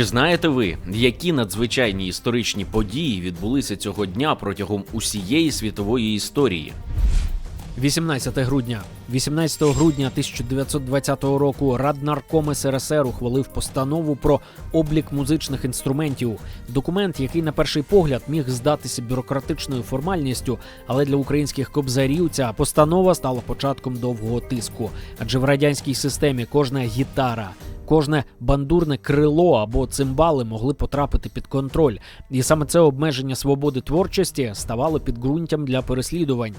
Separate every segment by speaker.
Speaker 1: Чи знаєте ви, які надзвичайні історичні події відбулися цього дня протягом усієї світової історії?
Speaker 2: 18 грудня. 18 грудня 1920 року Раднарком СРСР ухвалив постанову про облік музичних інструментів. Документ, який на перший погляд міг здатися бюрократичною формальністю, але для українських кобзарів ця постанова стала початком довгого тиску. Адже в радянській системі кожна гітара. Кожне бандурне крило або цимбали могли потрапити під контроль, і саме це обмеження свободи творчості ставало підґрунтям для переслідувань.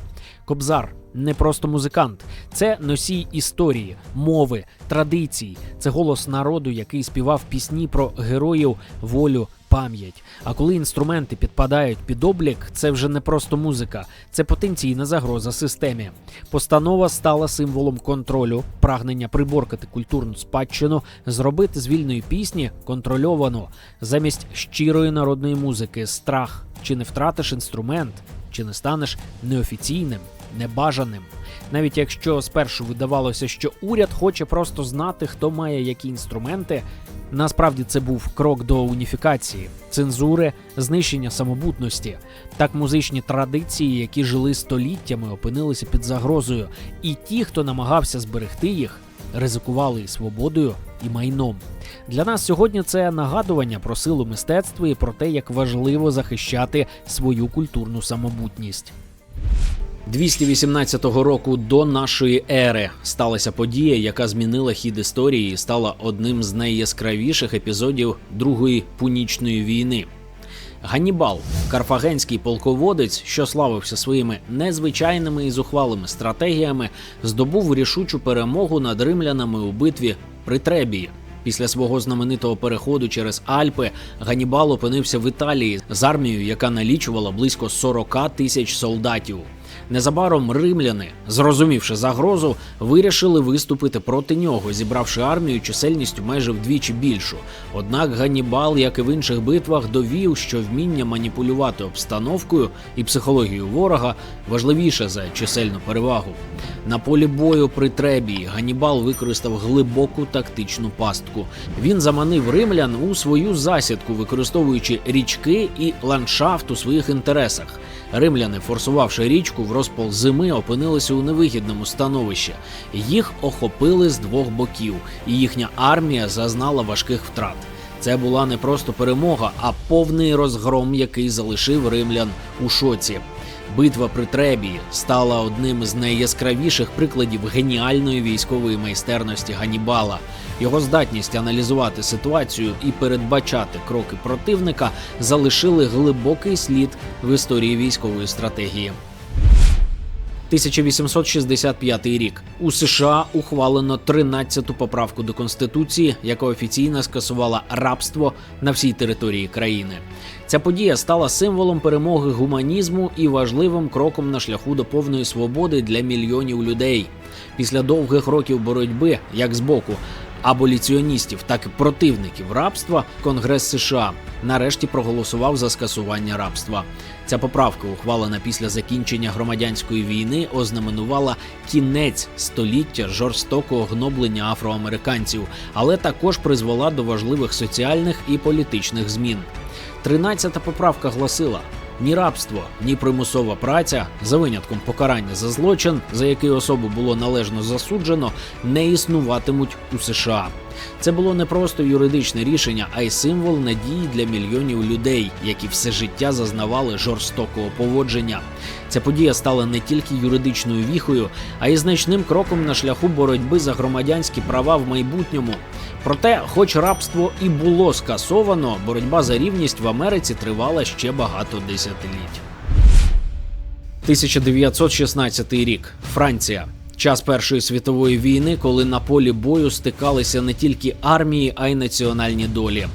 Speaker 2: Кобзар не просто музикант, це носій історії, мови, традицій. Це голос народу, який співав пісні про героїв, волю, пам'ять. А коли інструменти підпадають під облік, це вже не просто музика, це потенційна загроза системі. Постанова стала символом контролю, прагнення приборкати культурну спадщину, зробити з вільної пісні контрольовану замість щирої народної музики страх. Чи не втратиш інструмент, чи не станеш неофіційним, небажаним. Навіть якщо спершу видавалося, що уряд хоче просто знати, хто має які інструменти, насправді це був крок до уніфікації, цензури, знищення самобутності. Так музичні традиції, які жили століттями, опинилися під загрозою, і ті, хто намагався зберегти їх, ризикували і свободою, і майном. Для нас сьогодні це нагадування про силу мистецтва і про те, як важливо захищати свою культурну самобутність.
Speaker 1: 218 року до нашої ери сталася подія, яка змінила хід історії і стала одним з найяскравіших епізодів Другої пунічної війни. Ганнібал, карфагенський полководець, що славився своїми незвичайними і зухвалими стратегіями, здобув рішучу перемогу над римлянами у битві при Требії. Після свого знаменитого переходу через Альпи Ганнібал опинився в Італії з армією, яка налічувала близько 40 тисяч солдатів. Незабаром римляни, зрозумівши загрозу, вирішили виступити проти нього, зібравши армію чисельністю майже вдвічі більшу. Однак Ганнібал, як і в інших битвах, довів, що вміння маніпулювати обстановкою і психологією ворога важливіше за чисельну перевагу. На полі бою при Требії Ганнібал використав глибоку тактичну пастку. Він заманив римлян у свою засідку, використовуючи річки і ландшафт у своїх інтересах. Римляни, форсувавши річку в розпал зими, опинилися у невигідному становищі. Їх охопили з двох боків, і їхня армія зазнала важких втрат. Це була не просто перемога, а повний розгром, який залишив римлян у шоці. Битва при Требії стала одним з найяскравіших прикладів геніальної військової майстерності Ганібала. Його здатність аналізувати ситуацію і передбачати кроки противника залишили глибокий слід в історії військової стратегії. 1865 рік у США ухвалено 13-ту поправку до конституції, яка офіційно скасувала рабство на всій території країни. Ця подія стала символом перемоги гуманізму і важливим кроком на шляху до повної свободи для мільйонів людей. Після довгих років боротьби, як з боку аболіціоністів, так і противників рабства, Конгрес США нарешті проголосував за скасування рабства. Ця поправка, ухвалена після закінчення громадянської війни, ознаменувала кінець століття жорстокого гноблення афроамериканців, але також призвела до важливих соціальних і політичних змін. Тринадцята поправка гласила. Ні рабство, ні примусова праця, за винятком покарання за злочин, за який особу було належно засуджено, не існуватимуть у США. Це було не просто юридичне рішення, а й символ надії для мільйонів людей, які все життя зазнавали жорстокого поводження. Ця подія стала не тільки юридичною віхою, а й значним кроком на шляху боротьби за громадянські права в майбутньому. Проте, хоч рабство і було скасовано, боротьба за рівність в Америці тривала ще багато десятиліть. 1916 рік. Франція. Час Першої світової війни, коли на полі бою стикалися не тільки армії, а й національні долі.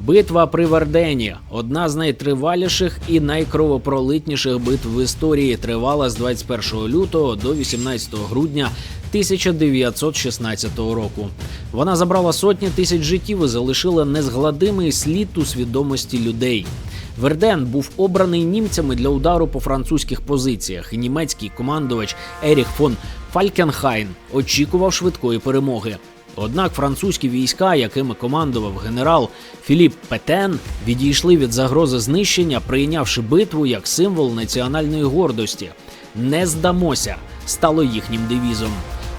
Speaker 1: Битва при Вердені одна з найтриваліших і найкровопролитніших битв в історії, тривала з 21 лютого до 18 грудня 1916 року. Вона забрала сотні тисяч життів і залишила незгладимий слід у свідомості людей. Верден був обраний німцями для удару по французьких позиціях. Німецький командувач Еріх фон Фалькенхайн очікував швидкої перемоги. Однак французькі війська, якими командував генерал Філіп Петен, відійшли від загрози знищення, прийнявши битву як символ національної гордості. Не здамося стало їхнім девізом.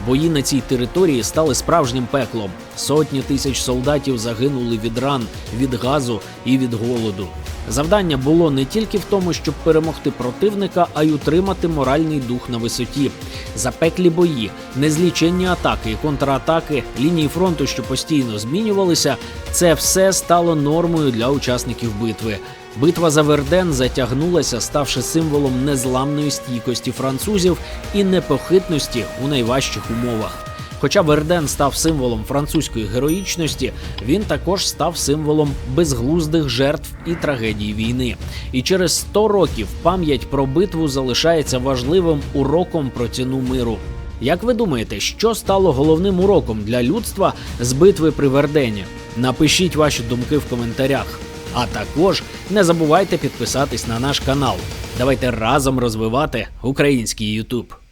Speaker 1: Бої на цій території стали справжнім пеклом. Сотні тисяч солдатів загинули від ран, від газу і від голоду. Завдання було не тільки в тому, щоб перемогти противника, а й утримати моральний дух на висоті. Запеклі бої, незліченні атаки і контратаки, лінії фронту, що постійно змінювалися, це все стало нормою для учасників битви. Битва за Верден затягнулася, ставши символом незламної стійкості французів і непохитності у найважчих умовах. Хоча Верден став символом французької героїчності, він також став символом безглуздих жертв і трагедії війни. І через 100 років пам'ять про битву залишається важливим уроком про ціну миру. Як ви думаєте, що стало головним уроком для людства з битви при Вердені? Напишіть ваші думки в коментарях. А також не забувайте підписатись на наш канал. Давайте разом розвивати український YouTube.